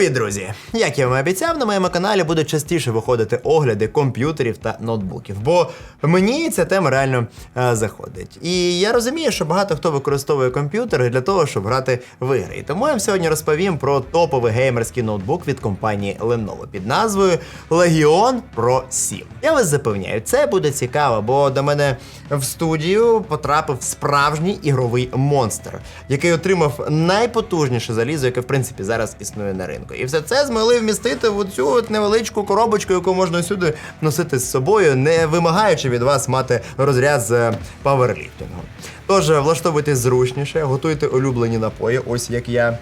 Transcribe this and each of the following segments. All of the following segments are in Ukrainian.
Привіт, друзі! Як я вам обіцяв, на моєму каналі будуть частіше виходити огляди комп'ютерів та ноутбуків, бо мені ця тема реально е, заходить. І я розумію, що багато хто використовує комп'ютери для того, щоб грати в ігри. І тому я вам сьогодні розповім про топовий геймерський ноутбук від компанії Lenovo під назвою Legion Pro 7. Я вас запевняю, це буде цікаво, бо до мене в студію потрапив справжній ігровий монстр, який отримав найпотужніше залізо, яке в принципі зараз існує на ринку. І все це змогли вмістити в цю от невеличку коробочку, яку можна сюди носити з собою, не вимагаючи від вас мати розряд з е, паверліфтингу. Тож влаштовуйтесь зручніше, готуйте улюблені напої, ось як я.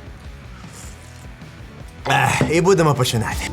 І будемо починати.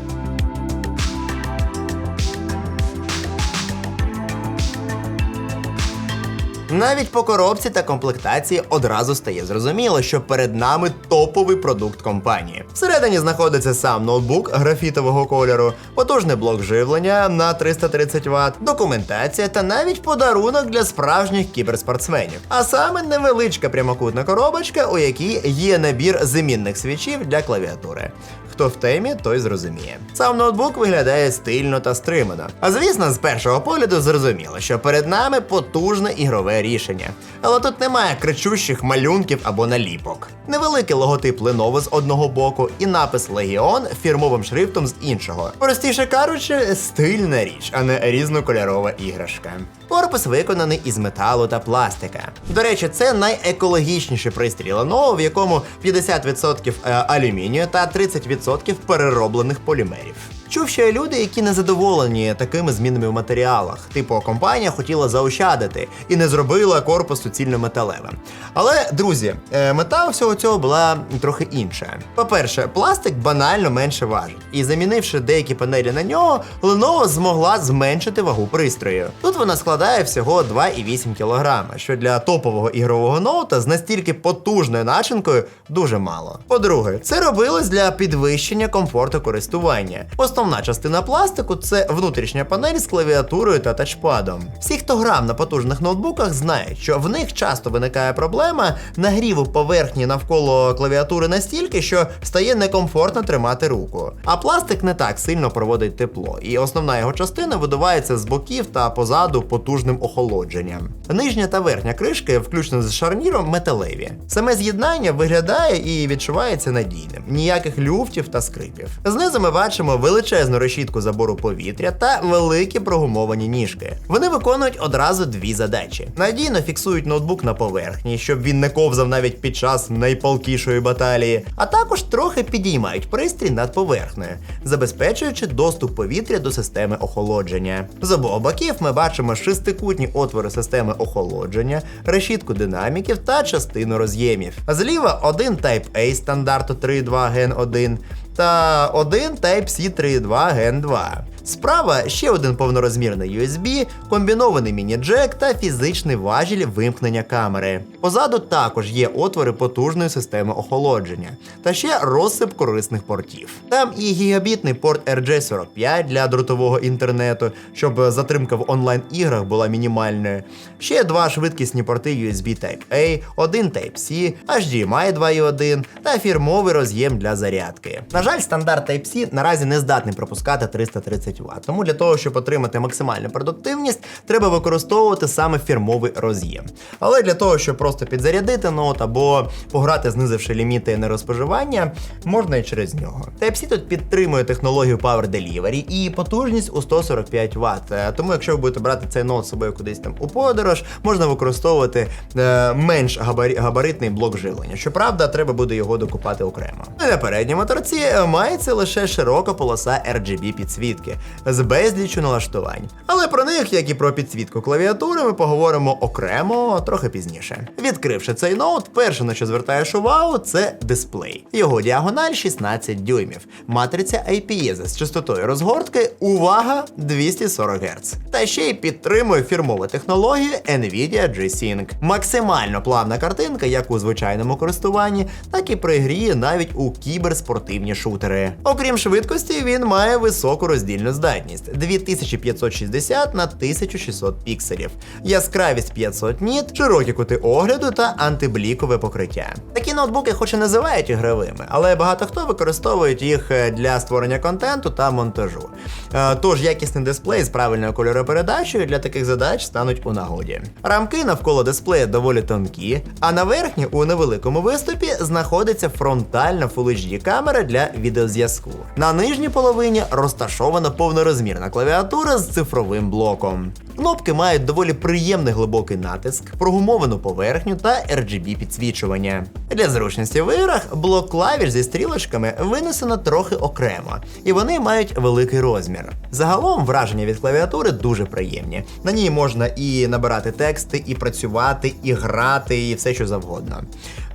Навіть по коробці та комплектації одразу стає зрозуміло, що перед нами топовий продукт компанії. Всередині знаходиться сам ноутбук графітового кольору, потужний блок живлення на 330 Вт, документація та навіть подарунок для справжніх кіберспортсменів. А саме невеличка прямокутна коробочка, у якій є набір замінних свічів для клавіатури. Хто в темі, той зрозуміє. Сам ноутбук виглядає стильно та стримано. А звісно, з першого погляду зрозуміло, що перед нами потужне ігрове рішення. Але тут немає кричущих малюнків або наліпок. Невеликий логотип Lenovo з одного боку і напис Legion фірмовим шрифтом з іншого. Простіше кажучи, стильна річ, а не різнокольорова іграшка. Корпус виконаний із металу та пластика. До речі, це найекологічніший пристрій Lenovo, в якому 50% е, алюмінію та 30% перероблених полімерів. Чув, що є люди, які не задоволені такими змінами в матеріалах. Типу, компанія хотіла заощадити і не зробила корпус суцільно металевим. Але, друзі, е, мета всього цього була трохи інша. По-перше, пластик банально менше важить, і замінивши деякі панелі на нього, Lenovo змогла зменшити вагу пристрою. Тут вона складає всього 2,8 кг, що для топового ігрового ноута з настільки потужною начинкою дуже мало. По-друге, це робилось для підвищення комфорту користування. Основна частина пластику це внутрішня панель з клавіатурою та тачпадом. Всі, хто грав на потужних ноутбуках, знають, що в них часто виникає проблема нагріву поверхні навколо клавіатури настільки, що стає некомфортно тримати руку. А пластик не так сильно проводить тепло, і основна його частина видувається з боків та позаду потужним охолодженням. Нижня та верхня кришки, включно з шарніром, металеві. Саме з'єднання виглядає і відчувається надійним, ніяких люфтів та скрипів. Знизу ми бачимо величезну решітку забору повітря та великі прогумовані ніжки. Вони виконують одразу дві задачі: надійно фіксують ноутбук на поверхні, щоб він не ковзав навіть під час найпалкішої баталії, а також трохи підіймають пристрій над поверхнею, забезпечуючи доступ повітря до системи охолодження. З обох боків ми бачимо шестикутні отвори системи охолодження, решітку динаміків та частину роз'ємів. Зліва один Type-A стандарту 3.2 Gen 1 та один Type-C 3.2 Gen 2. Справа ще один повнорозмірний USB, комбінований міні-джек та фізичний важіль вимкнення камери. Позаду також є отвори потужної системи охолодження та ще розсип корисних портів. Там і гігабітний порт RJ45 для дротового інтернету, щоб затримка в онлайн-іграх була мінімальною. Ще два швидкісні порти USB Type-A, один Type-C, HDMI 2.1 та фірмовий роз'єм для зарядки. На жаль, стандарт Type-C наразі не здатний пропускати 330 Вт. Тому для того, щоб отримати максимальну продуктивність, треба використовувати саме фірмовий роз'єм. Але для того, щоб просто підзарядити ноут або пограти, знизивши ліміти енергоспоживання, можна і через нього. Type-C тут підтримує технологію Power Delivery і потужність у 145 Вт. Тому, якщо ви будете брати цей ноут з собою кудись там у подорож, можна використовувати е, менш габаритний блок живлення. Щоправда, треба буде його докупати окремо. Ну, на передньому торці мається лише широка полоса RGB підсвітки з безлічю налаштувань. Але про них, як і про підсвітку клавіатури, ми поговоримо окремо трохи пізніше. Відкривши цей ноут, перше на що звертаєш увагу, це дисплей. Його діагональ 16 дюймів, матриця IPS з частотою розгортки, увага 240 Гц. Та ще й підтримує фірмову технологію Nvidia G-Sync. Максимально плавна картинка, як у звичайному користуванні, так і при грі навіть у кіберспортивні шутери. Окрім швидкості, він має високу роздільну здатність 2560 на 1600 пікселів, яскравість 500 ніт, широкі кути огляду та антиблікове покриття. Такі ноутбуки, хоч і називають ігровими, але багато хто використовують їх е, для створення контенту та монтажу. Е, Тож якісний дисплей з правильною кольоропередачею для таких задач стануть у нагоді. Рамки навколо дисплея доволі тонкі, а на верхній у невеликому виступі знаходиться фронтальна Full HD камера для відеозв'язку. На нижній половині розташована повнорозмірна клавіатура з цифровим блоком. Кнопки мають доволі приємний глибокий натиск, прогумовану поверхню та RGB підсвічування. Для зручності в іграх блок клавіш зі стрілочками винесено трохи окремо, і вони мають великий розмір. Загалом враження від клавіатури дуже приємні. На ній можна і набирати тексти, і працювати, і грати, і все що завгодно.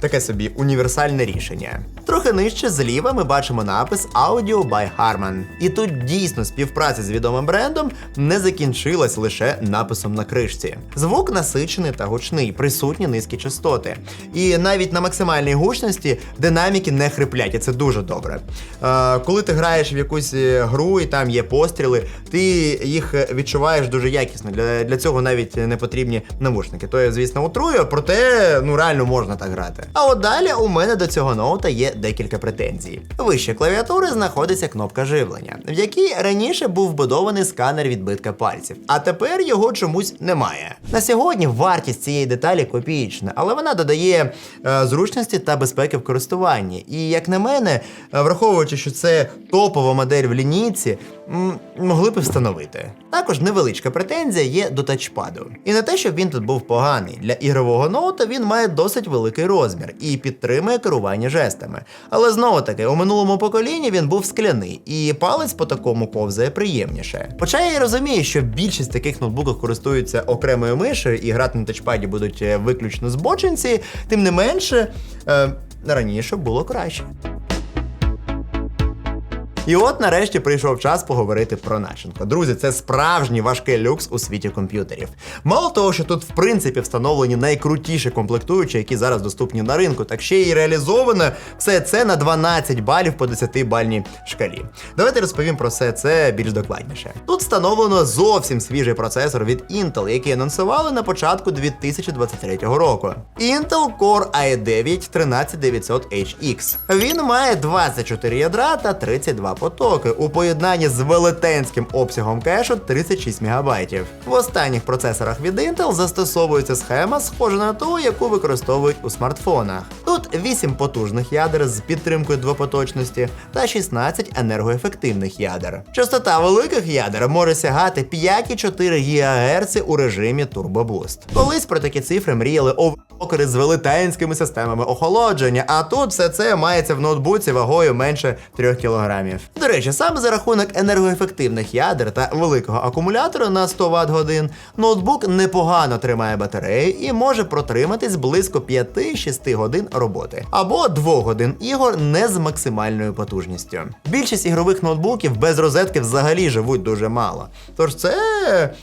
Таке собі універсальне рішення. Трохи нижче зліва ми бачимо напис Audio by Harman. І тут дійсно співпраця з відомим брендом не закінчилась лише написом на кришці. Звук насичений та гучний, присутні низькі частоти. І навіть на максимальній гучності динаміки не хриплять, і це дуже добре. Е, коли ти граєш в якусь е, гру і там є постріли, ти їх відчуваєш дуже якісно. Для, для цього навіть не потрібні навушники. То я, звісно, утрую, проте ну реально можна так грати. А от далі у мене до цього ноута є декілька претензій. Вище клавіатури знаходиться кнопка живлення, в якій раніше був вбудований сканер відбитка пальців, а тепер його чомусь немає. На сьогодні вартість цієї деталі копієчна, але вона додає е, зручності та безпеки в користуванні. І як на мене, е, враховуючи, що це топова модель в лінійці, могли б встановити. Також невеличка претензія є до тачпаду. І не те, щоб він тут був поганий. Для ігрового ноута він має досить великий розмір і підтримує керування жестами. Але знову таки, у минулому поколінні він був скляний, і палець по такому ковзає приємніше. Хоча я і розумію, що більшість таких ноутбуків користуються окремою мишею і грати на тачпаді будуть е, виключно збочинці, тим не менше, е, раніше було краще. І от нарешті прийшов час поговорити про начинку. Друзі, це справжній важкий люкс у світі комп'ютерів. Мало того, що тут в принципі встановлені найкрутіші комплектуючі, які зараз доступні на ринку, так ще й реалізовано все це на 12 балів по 10 бальній шкалі. Давайте розповім про все це більш докладніше. Тут встановлено зовсім свіжий процесор від Intel, який анонсували на початку 2023 року. Intel Core i9 13900HX. Він має 24 ядра та 32 потоки у поєднанні з велетенським обсягом кешу 36 МБ. В останніх процесорах від Intel застосовується схема, схожа на ту, яку використовують у смартфонах. Тут 8 потужних ядер з підтримкою двопоточності та 16 енергоефективних ядер. Частота великих ядер може сягати 5,4 ГГц у режимі Turbo Boost. Колись про такі цифри мріяли овокери з велетенськими системами охолодження, а тут все це мається в ноутбуці вагою менше 3 кг. До речі, саме за рахунок енергоефективних ядер та великого акумулятора на 100 Вт годин ноутбук непогано тримає батарею і може протриматись близько 5-6 годин роботи або 2 годин ігор не з максимальною потужністю. Більшість ігрових ноутбуків без розетки взагалі живуть дуже мало. Тож це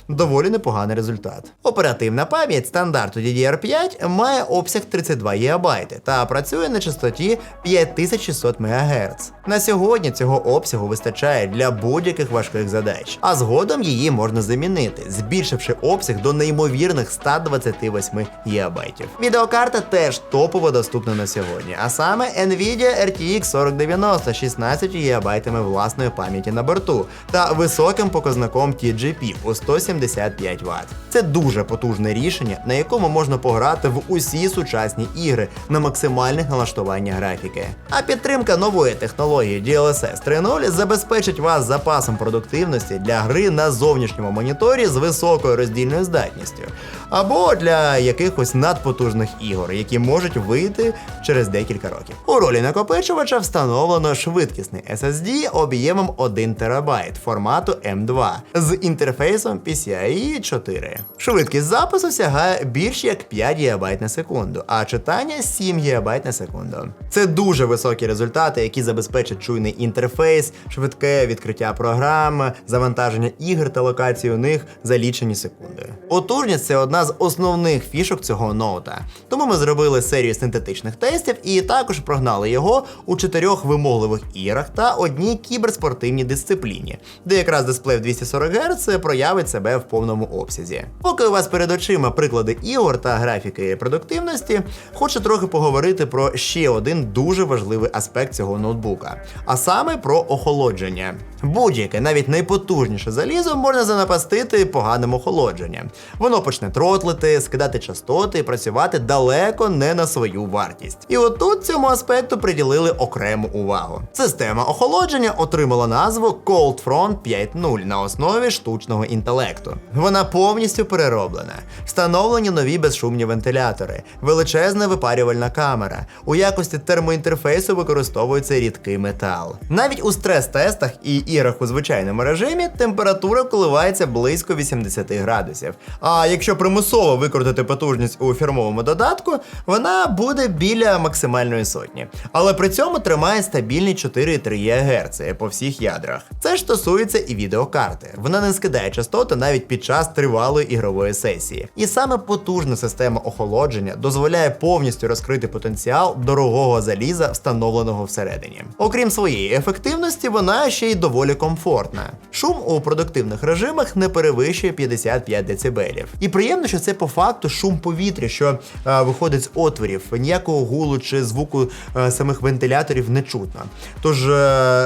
доволі непоганий результат. Оперативна пам'ять стандарту DDR5 має обсяг 32 ГБ та працює на частоті 5600 МГц. На сьогодні цього обсягу вистачає для будь-яких важких задач, а згодом її можна замінити, збільшивши обсяг до неймовірних 128 ГБ. Відеокарта теж топово доступна на сьогодні, а саме Nvidia RTX 4090 16 ГБ власної пам'яті на борту та високим показником TGP у 175 Вт. Це дуже потужне рішення, на якому можна пограти в усі сучасні ігри на максимальних налаштуваннях графіки. А підтримка нової технології DLSS 3.0 забезпечить вас запасом продуктивності для гри на зовнішньому моніторі з високою роздільною здатністю, або для якихось надпотужних ігор, які можуть вийти через декілька років. У ролі накопичувача встановлено швидкісний SSD об'ємом 1 ТБ формату M2 з інтерфейсом PCIe 4. Швидкість запису сягає більш як 5 ГБ на на секунду, а читання 7 ГБ на секунду. Це дуже високі результати, які забезпечать чуйний інтерфейс, швидке відкриття програм, завантаження ігор та локацій у них за лічені секунди. Потужність це одна з основних фішок цього ноута. Тому ми зробили серію синтетичних тестів і також прогнали його у чотирьох вимогливих іграх та одній кіберспортивній дисципліні, де якраз дисплей в 240 Гц проявить себе в повному обсязі. Поки у вас перед очима приклади ігор та графіки продуктивності, хочу трохи поговорити про ще один дуже важливий аспект цього ноутбука, а саме про охолодження. Будь-яке, навіть найпотужніше залізо можна занапастити поганим охолодженням. Воно почне тротлити, скидати частоти і працювати далеко не на свою вартість. І отут цьому аспекту приділили окрему увагу. Система охолодження отримала назву Cold Front 5.0 на основі штучного інтелекту. Вона повністю перероблена. Встановлені нові безшумні вентилятори, величезна випарювальна камера. У якості термоінтерфейсу використовується рідкий метал. Навіть у стрес-тестах і іграх у звичайному режимі температура коливається близько 80 градусів. А якщо примусово викрутити потужність у фірмовому додатку, вона буде біля максимальної сотні. Але при цьому тримає стабільні 4,3 ГГц по всіх ядрах. Це ж стосується і відеокарти. Вона не скидає частоти навіть під час тривалої ігрової сесії. І саме потужна система охолодження дозволяє повністю розкрити потенціал дорогого заліза, встановленого всередині. Окрім своєї ефективності, вона ще й доволі комфортна. Шум у продуктивних режимах не перевищує 55 дБ. І приємно, що це по факту шум повітря, що е, виходить з отворів. Ніякого гулу чи звуку е, самих вентиляторів не чутно. Тож е,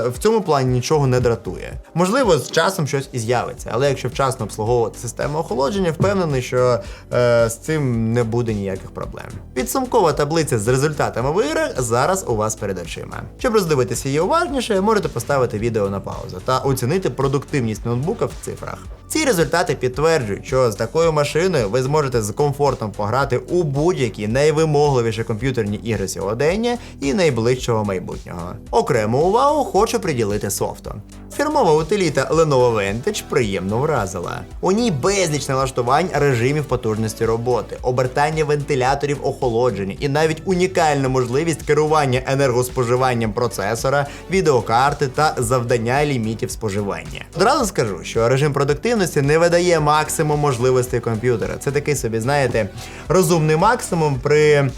в цьому плані нічого не дратує. Можливо, з часом щось і з'явиться, але якщо вчасно обслуговувати систему охолодження, впевнений, що е, з цим не буде ніяких проблем. Підсумкова таблиця з результатами в іграх зараз у вас перед очима. Щоб роздивитися її уважніше, можете поставити відео на паузу та оцінити продуктивність ноутбука в цифрах. Ці результати підтверджують, що з такою машиною ви зможете з комфортом пограти у будь-які найвимогливіші комп'ютерні ігри сьогодення і найближчого майбутнього. Окрему увагу хочу приділити софту. Фірмова утиліта Lenovo Vantage приємно вразила. У ній безліч налаштувань режимів потужності роботи, обертання вентиляторів охолодження і навіть унікальна можливість керування енергоспоживанням процесора, відеокарти та завдання лімітів споживання. Одразу скажу, що режим продуктивності не видає максимум можливостей комп'ютера. Це такий собі, знаєте, розумний максимум при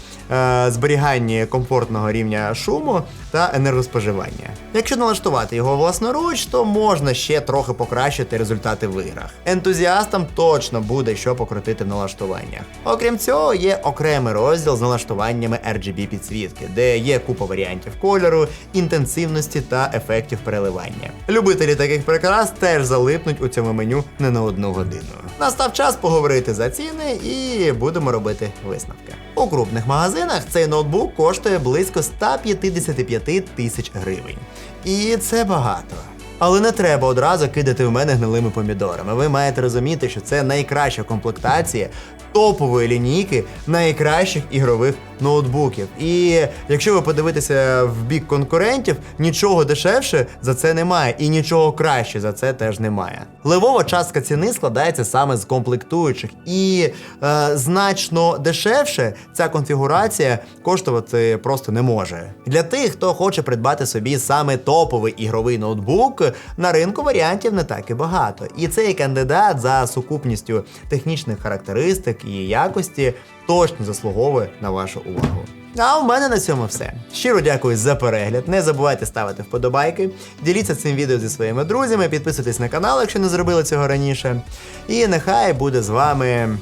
зберіганні комфортного рівня шуму та енергоспоживання. Якщо налаштувати його власноруч, то можна ще трохи покращити результати в іграх. Ентузіастам точно буде що покрутити в налаштуваннях. Окрім цього, є окремий розділ з налаштуваннями RGB підсвітки, де є купа варіантів кольору, інтенсивності та ефектів переливання. Любителі таких прикрас теж залипнуть у цьому меню не на одну годину. Настав час поговорити за ціни і будемо робити висновки. У крупних магазинах цей ноутбук коштує близько 155 тисяч гривень. І це багато. Але не треба одразу кидати в мене гнилими помідорами. Ви маєте розуміти, що це найкраща комплектація топової лінійки найкращих ігрових ноутбуків. І якщо ви подивитеся в бік конкурентів, нічого дешевше за це немає, і нічого краще за це теж немає. Левова частка ціни складається саме з комплектуючих, і е, значно дешевше ця конфігурація коштувати просто не може. Для тих, хто хоче придбати собі саме топовий ігровий ноутбук, на ринку варіантів не так і багато. І цей кандидат за сукупністю технічних характеристик і якості точно заслуговує на вашу увагу. А в мене на цьому все. Щиро дякую за перегляд. Не забувайте ставити вподобайки, діліться цим відео зі своїми друзями, підписуйтесь на канал, якщо не зробили цього раніше. І нехай буде з вами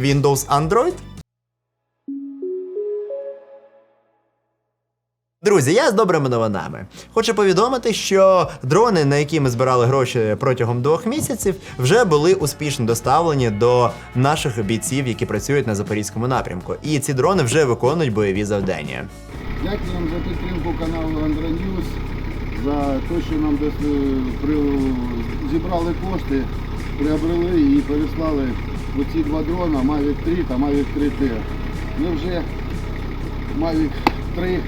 Windows Android. Друзі, я з добрими новинами. Хочу повідомити, що дрони, на які ми збирали гроші протягом двох місяців, вже були успішно доставлені до наших бійців, які працюють на запорізькому напрямку. І ці дрони вже виконують бойові завдання. Дякуємо за підтримку каналу Андроньюз, за те, що нам десь е, при... зібрали кошти, приобрели і переслали оці два дрона Mavic 3 та Mavic 3T. Ми вже Mavic 3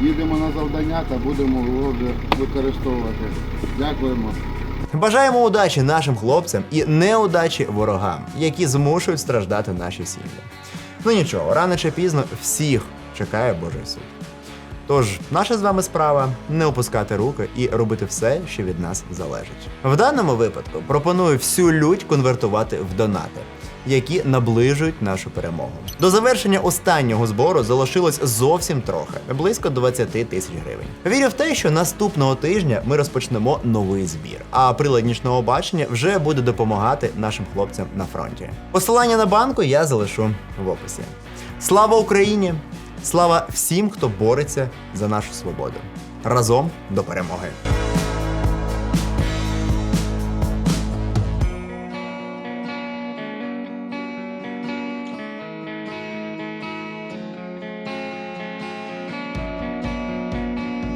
їдемо на завдання та будемо його вже використовувати. Дякуємо. Бажаємо удачі нашим хлопцям і неудачі ворогам, які змушують страждати наші сім'ї. Ну нічого, рано чи пізно всіх чекає Божий суд. Тож, наша з вами справа не опускати руки і робити все, що від нас залежить. В даному випадку пропоную всю лють конвертувати в донати, які наближують нашу перемогу. До завершення останнього збору залишилось зовсім трохи близько 20 тисяч гривень. Вірю в те, що наступного тижня ми розпочнемо новий збір, а прилад нічного бачення вже буде допомагати нашим хлопцям на фронті. Посилання на банку я залишу в описі. Слава Україні! Слава всім, хто бореться за нашу свободу. Разом до перемоги!